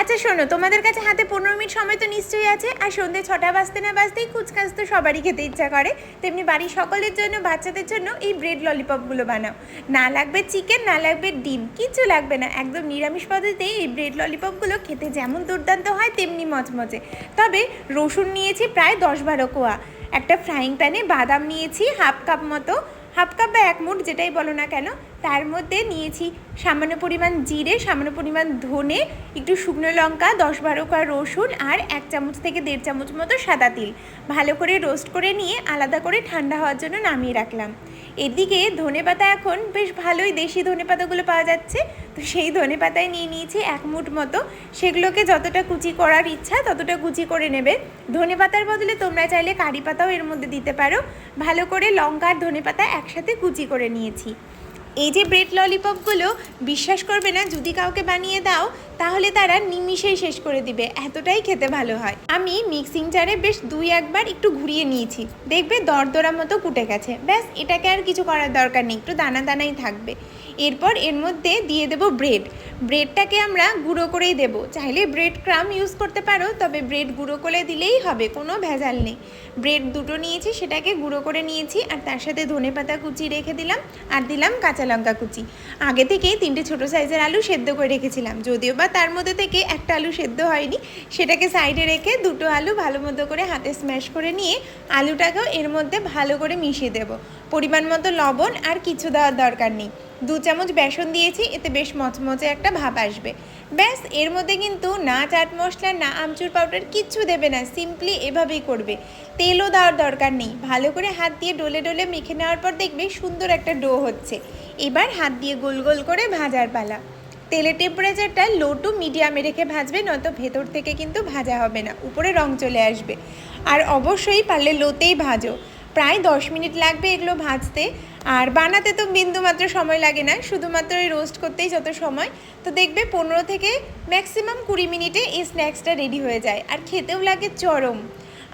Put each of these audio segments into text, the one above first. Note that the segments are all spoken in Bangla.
আচ্ছা শোনো, তোমাদের কাছে হাতে পনেরো মিনিট সময় তো নিশ্চয়ই আছে, আর সন্ধ্যে ছটা বাজতে না বাজতেই কুচকাচ তো সবারই খেতে ইচ্ছা করে। তেমনি বাড়ির সকলের জন্য, বাচ্চাদের জন্য এই ব্রেড ললিপপগুলো বানাও। না লাগবে চিকেন না লাগবে ডিম, কিচ্ছু লাগবে না। একদম নিরামিষ পদ্ধতিতে এই ব্রেড ললিপপগুলো খেতে যেমন দুর্দান্ত হয়, তেমনি মচমচে তবে রসুন নিয়েছি প্রায় দশ বারো কোয়া। একটা ফ্রাইং প্যানে বাদাম নিয়েছি হাফ কাপ মতো। হাফ কাপ বা এক মুঠ, যেটাই বলো না কেন তার মধ্যে নিয়েছি সামান্য পরিমাণ জিরে, সামান্য পরিমাণ ধনে, একটু শুকনো লঙ্কা, দশ বারো কোয়া রসুন আর এক চামচ থেকে দেড় চামচ মতো সাদা তিল। ভালো করে রোস্ট করে নিয়ে আলাদা করে ঠান্ডা হওয়ার জন্য নামিয়ে রাখলাম। এদিকে ধনে পাতা এখন বেশ ভালোই দেশি ধনে পাতাগুলো পাওয়া যাচ্ছে। তো সেই ধনে পাতায় নিয়ে নিয়েছি এক মুঠ মতো। সেগুলোকে যতটা কুচি করার ইচ্ছা ততটা কুচি করে নেবে। ধনে পাতার বদলে তোমরা চাইলে কারি পাতাও এর মধ্যে দিতে পারো। ভালো করে লঙ্কা আর ধনে পাতা একসাথে কুচি করে নিয়েছি। এই যে ব্রেড ললিপপগুলো বিশ্বাস করবে না, যদি কাউকে বানিয়ে দাও, তাহলে তারা নিমিশেই শেষ করে দিবে, এতটাই খেতে ভালো হয়। আমি মিক্সিং জারে বেশ দুই একবার একটু ঘুরিয়ে নিয়েছি, দেখবে দরদরা মতো কুটে গেছে, ব্যাস এটাকে আর কিছু করার দরকার নেই, একটু দানা দানাই থাকবে। এরপর এর মধ্যে দিয়ে দেবো ব্রেড। ব্রেডটাকে আমরা গুঁড়ো করেই দেব। চাইলে ব্রেড ক্রাম ইউজ করতে পারো, তবে ব্রেড গুঁড়ো করে দিলেই হবে, কোনো ভেজাল নেই। ব্রেড দুটো নিয়েছি, সেটাকে গুঁড়ো করে নিয়েছি, আর তার সাথে ধনে পাতা কুচি রেখে দিলাম, আর দিলাম কাঁচা লঙ্কা কুচি। আগে থেকেই তিনটে ছোটো সাইজের আলু সেদ্ধ করে রেখেছিলাম, যদিও বা তার মধ্যে থেকে একটা আলু সেদ্ধ হয়নি। সেটাকে সাইডে রেখে দুটো আলু ভালো মতো করে হাতে স্ম্যাশ করে নিয়ে আলুটাকেও এর মধ্যে ভালো করে মিশিয়ে দেবো। পরিমাণ মতো লবণ আর কিছু দেওয়ার দরকার নেই। দু চামচ বেসন দিয়েছি, এতে বেশ মচমচে একটা ভাব আসবে। ব্যাস, এর মধ্যে কিন্তু না চাট মশলা, না আমচুর পাউডার কিচ্ছু দেবে না, সিম্পলি এভাবেই করবে। তেলও দেওয়ার দরকার নেই। ভালো করে হাত দিয়ে ডলে ডলে মেখে নেওয়ার পর দেখবে সুন্দর একটা ডো হচ্ছে। এবার হাত দিয়ে গোল গোল করে ভাজার পালা। তেলের টেম্পারেচারটা লো টু মিডিয়ামে রেখে ভাজবে নয়তো ভেতর থেকে কিন্তু ভাজা হবে না, উপরে রং চলে আসবে। আর অবশ্যই পারলে লোতেই ভাজো। প্রায় দশ মিনিট লাগবে এগুলো ভাজতে। আর বানাতে তো বিন্দুমাত্র সময় লাগে না, শুধুমাত্র এই রোস্ট করতেই যত সময়। তো দেখবে পনেরো থেকে ম্যাক্সিমাম কুড়ি মিনিটে এই স্ন্যাক্সটা রেডি হয়ে যায়। আর খেতেও লাগে চরম।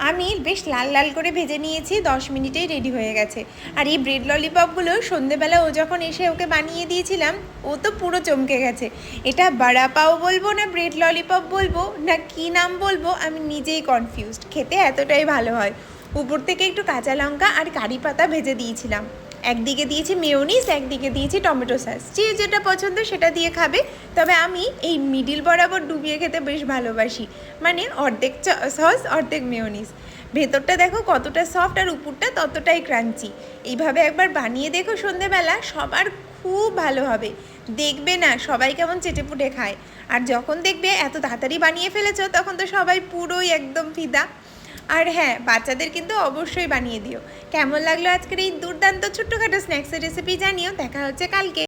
আমি বেশ লাল লাল করে ভেজে নিয়েছি, দশ মিনিটেই রেডি হয়ে গেছে। আর এই ব্রেড ললিপপগুলো সন্ধেবেলা ও যখন এসে ওকে বানিয়ে দিয়েছিলাম, ও তো পুরো চমকে গেছে। এটা বাড়া পাও বলব না ব্রেড ললিপপ বলব না কি নাম বলব, আমি নিজেই কনফিউজড খেতে এতটাই ভালো হয়। উপর থেকে একটু কাঁচা লঙ্কা আর কারি পাতা ভেজে দিয়েছিলাম। একদিকে দিয়েছি মেয়নিস একদিকে দিয়েছি টমেটো সস যে যেটা পছন্দ সেটা দিয়ে খাবে। তবে আমি এই মিডিল বরাবর ডুবিয়ে খেতে বেশ ভালোবাসি। মানে অর্ধেক সস অর্ধেক মেয়নিস ভেতরটা দেখো কতটা সফট আর উপরটা ততটাই ক্রাঞ্চি এইভাবে একবার বানিয়ে দেখো সন্ধেবেলা, সবার খুব ভালো হবে। দেখবে না, সবাই কেমন চেটেপুটে খায়। আর যখন দেখবে এত তাড়াতাড়ি বানিয়ে ফেলেছো, তখন তো সবাই পুরোই একদম ফিদা। আর হ্যাঁ বাচ্চাদের কিন্তু অবশ্যই বানিয়ে দিও। কেমন লাগল আজকের এই দুর্দান্ত ছোট্টখাটো স্ন্যাক্সের রেসিপি জানিও। দেখা হচ্ছে কালকে।